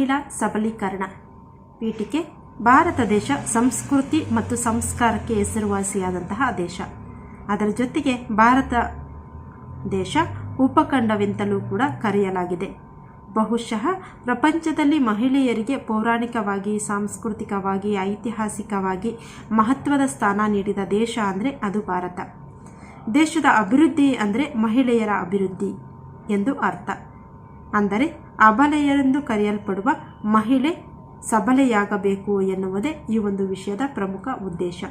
ಮಹಿಳಾ ಸಬಲೀಕರಣ. ಪೀಠಿಕೆ, ಭಾರತ ದೇಶ ಸಂಸ್ಕೃತಿ ಮತ್ತು ಸಂಸ್ಕಾರಕ್ಕೆ ಹೆಸರುವಾಸಿಯಾದಂತಹ ದೇಶ. ಅದರ ಜೊತೆಗೆ ಭಾರತ ದೇಶ ಉಪಖಂಡವೆಂತಲೂ ಕೂಡ ಕರೆಯಲಾಗಿದೆ. ಬಹುಶಃ ಪ್ರಪಂಚದಲ್ಲಿ ಮಹಿಳೆಯರಿಗೆ ಪೌರಾಣಿಕವಾಗಿ, ಸಾಂಸ್ಕೃತಿಕವಾಗಿ, ಐತಿಹಾಸಿಕವಾಗಿ ಮಹತ್ವದ ಸ್ಥಾನ ನೀಡಿದ ದೇಶ ಅಂದರೆ ಅದು ಭಾರತ. ದೇಶದ ಅಭಿವೃದ್ಧಿ ಅಂದರೆ ಮಹಿಳೆಯರ ಅಭಿವೃದ್ಧಿ ಎಂದು ಅರ್ಥ. ಅಂದರೆ ಅಬಲೆಯರೆಂದು ಕರೆಯಲ್ಪಡುವ ಮಹಿಳೆ ಸಬಲೆಯಾಗಬೇಕು ಎನ್ನುವುದೇ ಈ ಒಂದು ವಿಷಯದ ಪ್ರಮುಖ ಉದ್ದೇಶ.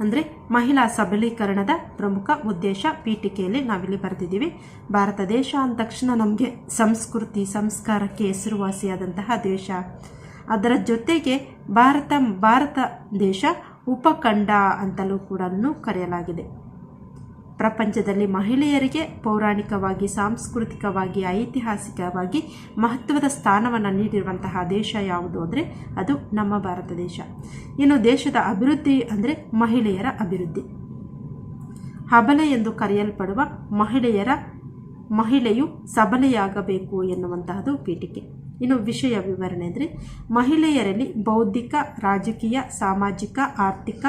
ಅಂದರೆ ಮಹಿಳಾ ಸಬಲೀಕರಣದ ಪ್ರಮುಖ ಉದ್ದೇಶ ಪೀಠಿಕೆಯಲ್ಲಿ ನಾವಿಲ್ಲಿ ಬರೆದಿದ್ದೀವಿ. ಭಾರತ ದೇಶ ಅಂದ ತಕ್ಷಣ ನಮಗೆ ಸಂಸ್ಕೃತಿ, ಸಂಸ್ಕಾರಕ್ಕೆ ಹೆಸರುವಾಸಿಯಾದಂತಹ ದೇಶ. ಅದರ ಜೊತೆಗೆ ಭಾರತ ಭಾರತ ದೇಶ ಉಪಖಂಡ ಅಂತಲೂ ಕೂಡ ಕರೆಯಲಾಗಿದೆ. ಪ್ರಪಂಚದಲ್ಲಿ ಮಹಿಳೆಯರಿಗೆ ಪೌರಾಣಿಕವಾಗಿ, ಸಾಂಸ್ಕೃತಿಕವಾಗಿ, ಐತಿಹಾಸಿಕವಾಗಿ ಮಹತ್ವದ ಸ್ಥಾನವನ್ನು ನೀಡಿರುವಂತಹ ದೇಶ ಯಾವುದು ಅಂದರೆ ಅದು ನಮ್ಮ ಭಾರತ ದೇಶ. ಇನ್ನು ದೇಶದ ಅಭಿವೃದ್ಧಿ ಅಂದರೆ ಮಹಿಳೆಯರ ಅಭಿವೃದ್ಧಿ. ಹಬಲೆ ಎಂದು ಕರೆಯಲ್ಪಡುವ ಮಹಿಳೆಯರ, ಮಹಿಳೆಯು ಸಬಲೆಯಾಗಬೇಕು ಎನ್ನುವಂತಹದ್ದು ಪೀಠಿಕೆ. ಇನ್ನು ವಿಷಯ ವಿವರಣೆ ಅಂದರೆ ಮಹಿಳೆಯರಲ್ಲಿ ಬೌದ್ಧಿಕ, ರಾಜಕೀಯ, ಸಾಮಾಜಿಕ, ಆರ್ಥಿಕ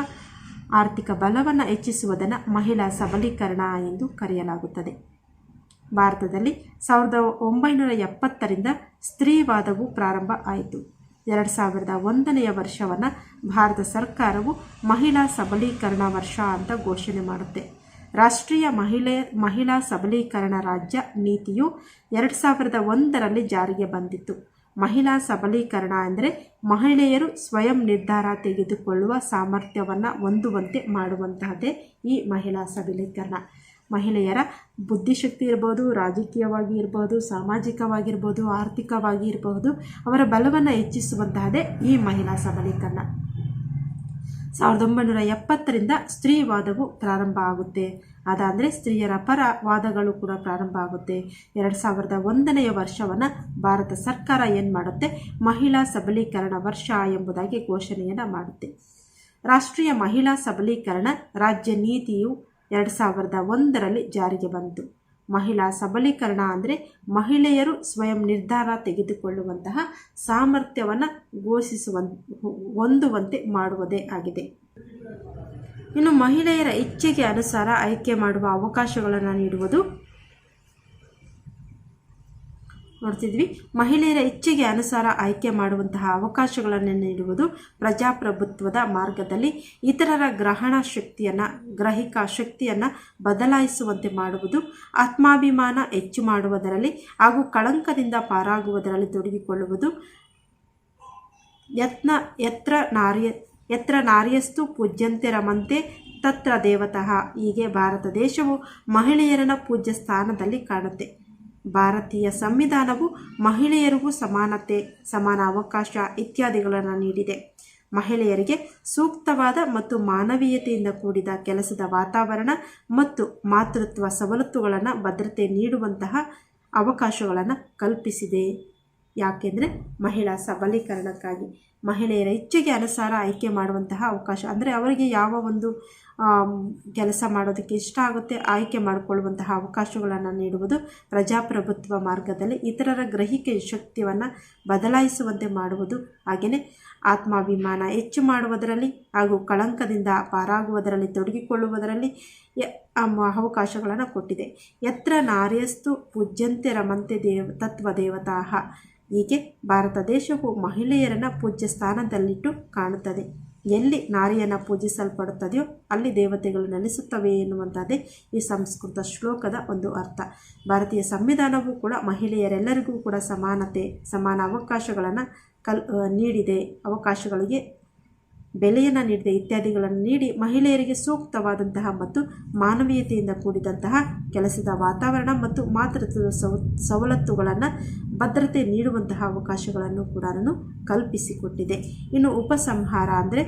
ಆರ್ಥಿಕ ಬಲವನ್ನು ಹೆಚ್ಚಿಸುವುದನ್ನು ಮಹಿಳಾ ಸಬಲೀಕರಣ ಎಂದು ಕರೆಯಲಾಗುತ್ತದೆ. ಭಾರತದಲ್ಲಿ ಸಾವಿರದ ಒಂಬೈನೂರ ಎಪ್ಪತ್ತರಿಂದ ಸ್ತ್ರೀವಾದವು ಪ್ರಾರಂಭ ಆಯಿತು. ಎರಡು ಸಾವಿರದ ಒಂದನೆಯ ವರ್ಷವನ್ನು ಭಾರತ ಸರ್ಕಾರವು ಮಹಿಳಾ ಸಬಲೀಕರಣ ವರ್ಷ ಅಂತ ಘೋಷಣೆ ಮಾಡುತ್ತೆ. ರಾಷ್ಟ್ರೀಯ ಮಹಿಳೆ, ಮಹಿಳಾ ಸಬಲೀಕರಣ ರಾಜ್ಯ ನೀತಿಯು ಎರಡು ಸಾವಿರದ ಒಂದರಲ್ಲಿ ಜಾರಿಗೆ ಬಂದಿತ್ತು. ಮಹಿಳಾ ಸಬಲೀಕರಣ ಅಂದರೆ ಮಹಿಳೆಯರು ಸ್ವಯಂ ನಿರ್ಧಾರ ತೆಗೆದುಕೊಳ್ಳುವ ಸಾಮರ್ಥ್ಯವನ್ನು ಹೊಂದುವಂತೆ ಮಾಡುವಂತಹದ್ದೇ ಈ ಮಹಿಳಾ ಸಬಲೀಕರಣ. ಮಹಿಳೆಯರ ಬುದ್ಧಿಶಕ್ತಿ ಇರ್ಬೋದು, ರಾಜಕೀಯವಾಗಿ ಇರ್ಬೋದು ಸಾಮಾಜಿಕವಾಗಿರ್ಬೋದು ಆರ್ಥಿಕವಾಗಿ ಇರಬಹುದು ಅವರ ಬಲವನ್ನು ಹೆಚ್ಚಿಸುವಂತಹದೇ ಈ ಮಹಿಳಾ ಸಬಲೀಕರಣ. ಸಾವಿರದ ಒಂಬೈನೂರ ಎಪ್ಪತ್ತರಿಂದ ಸ್ತ್ರೀವಾದವು ಪ್ರಾರಂಭ ಆಗುತ್ತೆ. ಅದಾದರೆ ಸ್ತ್ರೀಯರ ಪರ ವಾದಗಳು ಕೂಡ ಪ್ರಾರಂಭ ಆಗುತ್ತೆ. ಎರಡು ಸಾವಿರದ ಒಂದನೆಯ ವರ್ಷವನ್ನು ಭಾರತ ಸರ್ಕಾರ ಏನು ಮಾಡುತ್ತೆ? ಮಹಿಳಾ ಸಬಲೀಕರಣ ವರ್ಷ ಎಂಬುದಾಗಿ ಘೋಷಣೆಯನ್ನು ಮಾಡುತ್ತೆ. ರಾಷ್ಟ್ರೀಯ ಮಹಿಳಾ ಸಬಲೀಕರಣ ರಾಜ್ಯ ನೀತಿಯು ಎರಡು ಸಾವಿರದ ಒಂದರಲ್ಲಿ ಜಾರಿಗೆ ಬಂತು. ಮಹಿಳಾ ಸಬಲೀಕರಣ ಅಂದರೆ ಮಹಿಳೆಯರು ಸ್ವಯಂ ನಿರ್ಧಾರ ತೆಗೆದುಕೊಳ್ಳುವಂತಹ ಸಾಮರ್ಥ್ಯವನ್ನು ಘೋಷಿಸುವ, ಹೊಂದುವಂತೆ ಮಾಡುವುದೇ ಆಗಿದೆ. ಇನ್ನು ಮಹಿಳೆಯರ ಇಚ್ಛೆಗೆ ಅನುಸಾರ ಆಯ್ಕೆ ಮಾಡುವ ಅವಕಾಶಗಳನ್ನು ನೀಡುವುದು ನೋಡ್ತಿದ್ವಿ. ಮಹಿಳೆಯರ ಇಚ್ಛೆಗೆ ಅನುಸಾರ ಆಯ್ಕೆ ಮಾಡುವಂತಹ ಅವಕಾಶಗಳನ್ನು ನೀಡುವುದು ಪ್ರಜಾಪ್ರಭುತ್ವದ ಮಾರ್ಗದಲ್ಲಿ ಇತರರ ಗ್ರಹಣ ಶಕ್ತಿಯನ್ನು, ಗ್ರಹಿಕಾ ಶಕ್ತಿಯನ್ನು ಬದಲಾಯಿಸುವಂತೆ ಮಾಡುವುದು, ಆತ್ಮಾಭಿಮಾನ ಹೆಚ್ಚು ಮಾಡುವುದರಲ್ಲಿ ಹಾಗೂ ಕಳಂಕದಿಂದ ಪಾರಾಗುವುದರಲ್ಲಿ ತೊಡಗಿಕೊಳ್ಳುವುದು. ಯತ್ನ, ಯತ್ರ ನಾರ್ಯ, ಯತ್ರ ನಾರ್ಯಸ್ತು ಪೂಜ್ಯಂತೆ ರಮಂತೆ ತತ್ರ ದೇವತಃ. ಹೀಗೆ ಭಾರತ ದೇಶವು ಮಹಿಳೆಯರನ್ನ ಪೂಜ್ಯ ಸ್ಥಾನದಲ್ಲಿ ಕಾಣುತ್ತೆ. ಭಾರತೀಯ ಸಂವಿಧಾನವು ಮಹಿಳೆಯರಿಗೂ ಸಮಾನತೆ, ಸಮಾನ ಅವಕಾಶ ಇತ್ಯಾದಿಗಳನ್ನು ನೀಡಿದೆ. ಮಹಿಳೆಯರಿಗೆ ಸೂಕ್ತವಾದ ಮತ್ತು ಮಾನವೀಯತೆಯಿಂದ ಕೂಡಿದ ಕೆಲಸದ ವಾತಾವರಣ ಮತ್ತು ಮಾತೃತ್ವ ಸವಲತ್ತುಗಳನ್ನು ಭದ್ರತೆ ನೀಡುವಂತಹ ಅವಕಾಶಗಳನ್ನು ಕಲ್ಪಿಸಿದೆ. ಯಾಕೆಂದರೆ ಮಹಿಳಾ ಸಬಲೀಕರಣಕ್ಕಾಗಿ ಮಹಿಳೆಯರ ಇಚ್ಛೆಗೆ ಅನುಸಾರ ಆಯ್ಕೆ ಮಾಡುವಂತಹ ಅವಕಾಶ. ಅಂದರೆ ಅವರಿಗೆ ಯಾವ ಒಂದು ಕೆಲಸ ಮಾಡೋದಕ್ಕೆ ಇಷ್ಟ ಆಗುತ್ತೆ, ಆಯ್ಕೆ ಮಾಡಿಕೊಳ್ಳುವಂತಹ ಅವಕಾಶಗಳನ್ನು ನೀಡುವುದು ಪ್ರಜಾಪ್ರಭುತ್ವ ಮಾರ್ಗದಲ್ಲಿ ಇತರರ ಗ್ರಹಿಕೆ ಶಕ್ತಿಯನ್ನು ಬದಲಾಯಿಸುವಂತೆ ಮಾಡುವುದು ಹಾಗೆಯೇ ಆತ್ಮಾಭಿಮಾನ ಹೆಚ್ಚು ಮಾಡುವುದರಲ್ಲಿ ಹಾಗೂ ಕಳಂಕದಿಂದ ಪಾರಾಗುವುದರಲ್ಲಿ, ತೊಡಗಿಕೊಳ್ಳುವುದರಲ್ಲಿ ಅವಕಾಶಗಳನ್ನು ಕೊಟ್ಟಿದೆ. ಯತ್ರ ನಾರ್ಯಸ್ತು ಪೂಜ್ಯಂತೆ ರಮಂತೆ ದೇವ, ತತ್ವ ದೇವತಾ ಹೀಗೆ ಭಾರತ ದೇಶವು ಮಹಿಳೆಯರನ್ನು ಪೂಜ್ಯ ಸ್ಥಾನದಲ್ಲಿಟ್ಟು ಕಾಣುತ್ತದೆ. ಎಲ್ಲಿ ನಾರಿಯನ್ನು ಪೂಜಿಸಲ್ಪಡುತ್ತದೆಯೋ ಅಲ್ಲಿ ದೇವತೆಗಳು ನೆಲೆಸುತ್ತವೆ ಎನ್ನುವಂಥದ್ದೇ ಈ ಸಂಸ್ಕೃತ ಶ್ಲೋಕದ ಒಂದು ಅರ್ಥ. ಭಾರತೀಯ ಸಂವಿಧಾನವೂ ಕೂಡ ಮಹಿಳೆಯರೆಲ್ಲರಿಗೂ ಕೂಡ ಸಮಾನತೆ, ಸಮಾನ ಅವಕಾಶಗಳನ್ನು ಕಲ್ ನೀಡಿದೆ. ಅವಕಾಶಗಳಿಗೆ ಬೆಲೆಯನ್ನು ನೀಡಿದೆ, ಇತ್ಯಾದಿಗಳನ್ನು ನೀಡಿ ಮಹಿಳೆಯರಿಗೆ ಸೂಕ್ತವಾದಂತಹ ಮತ್ತು ಮಾನವೀಯತೆಯಿಂದ ಕೂಡಿದಂತಹ ಕೆಲಸದ ವಾತಾವರಣ ಮತ್ತು ಮಾತೃತ್ವದ ಸವ ಸವಲತ್ತುಗಳನ್ನು ಭದ್ರತೆ ನೀಡುವಂತಹ ಅವಕಾಶಗಳನ್ನು ಕೂಡ ಕಲ್ಪಿಸಿಕೊಟ್ಟಿದೆ. ಇನ್ನು ಉಪಸಂಹಾರ ಅಂದರೆ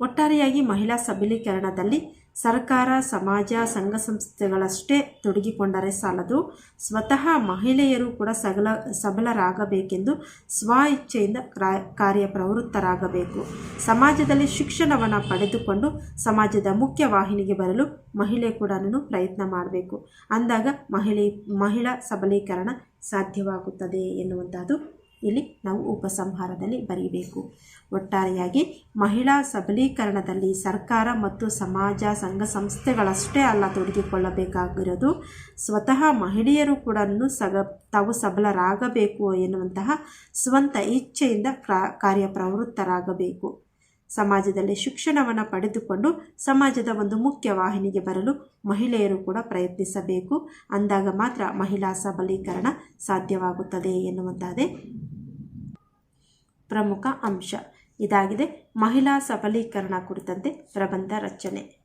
ಒಟ್ಟಾರೆಯಾಗಿ ಮಹಿಳಾ ಸಬಲೀಕರಣದಲ್ಲಿ ಸರ್ಕಾರ, ಸಮಾಜ, ಸಂಘ ಸಂಸ್ಥೆಗಳಷ್ಟೇ ತೊಡಗಿಕೊಂಡರೆ ಸಾಲದು. ಸ್ವತಃ ಮಹಿಳೆಯರು ಕೂಡ ಸಗಲ, ಸಬಲರಾಗಬೇಕೆಂದು ಸ್ವ ಇಚ್ಛೆಯಿಂದ ಕ್ರಾ- ಕಾರ್ಯಪ್ರವೃತ್ತರಾಗಬೇಕು. ಸಮಾಜದಲ್ಲಿ ಶಿಕ್ಷಣವನ್ನು ಪಡೆದುಕೊಂಡು ಸಮಾಜದ ಮುಖ್ಯ ವಾಹಿನಿಗೆ ಬರಲು ಮಹಿಳೆ ಕೂಡ ಪ್ರಯತ್ನ ಮಾಡಬೇಕು. ಅಂದಾಗ ಮಹಿಳೆ, ಮಹಿಳಾ ಸಬಲೀಕರಣ ಸಾಧ್ಯವಾಗುತ್ತದೆ ಎನ್ನುವಂಥದ್ದು ಇಲ್ಲಿ ನಾವು ಉಪಸಂಹಾರದಲ್ಲಿ ಬರೀಬೇಕು. ಒಟ್ಟಾರೆಯಾಗಿ ಮಹಿಳಾ ಸಬಲೀಕರಣದಲ್ಲಿ ಸರ್ಕಾರ ಮತ್ತು ಸಮಾಜ, ಸಂಘ ಸಂಸ್ಥೆಗಳಷ್ಟೇ ಅಲ್ಲ ತೊಡಗಿಕೊಳ್ಳಬೇಕಾಗಿರೋದು, ಸ್ವತಃ ಮಹಿಳೆಯರು ಕೂಡ ಸಗ, ತಾವು ಸಬಲರಾಗಬೇಕು ಎನ್ನುವಂತಹ ಸ್ವಂತ ಇಚ್ಛೆಯಿಂದ ಕ್ರಾ ಕಾರ್ಯಪ್ರವೃತ್ತರಾಗಬೇಕು. ಸಮಾಜದಲ್ಲಿ ಶಿಕ್ಷಣವನ್ನು ಪಡೆದುಕೊಂಡು ಸಮಾಜದ ಒಂದು ಮುಖ್ಯ ವಾಹಿನಿಗೆ ಬರಲು ಮಹಿಳೆಯರು ಕೂಡ ಪ್ರಯತ್ನಿಸಬೇಕು. ಅಂದಾಗ ಮಾತ್ರ ಮಹಿಳಾ ಸಬಲೀಕರಣ ಸಾಧ್ಯವಾಗುತ್ತದೆ ಎನ್ನುವಂತಾದೆ ಪ್ರಮುಖ ಅಂಶ. ಇದಾಗಿದೆ ಮಹಿಳಾ ಸಬಲೀಕರಣ ಕುರಿತಂತೆ ಪ್ರಬಂಧ ರಚನೆ.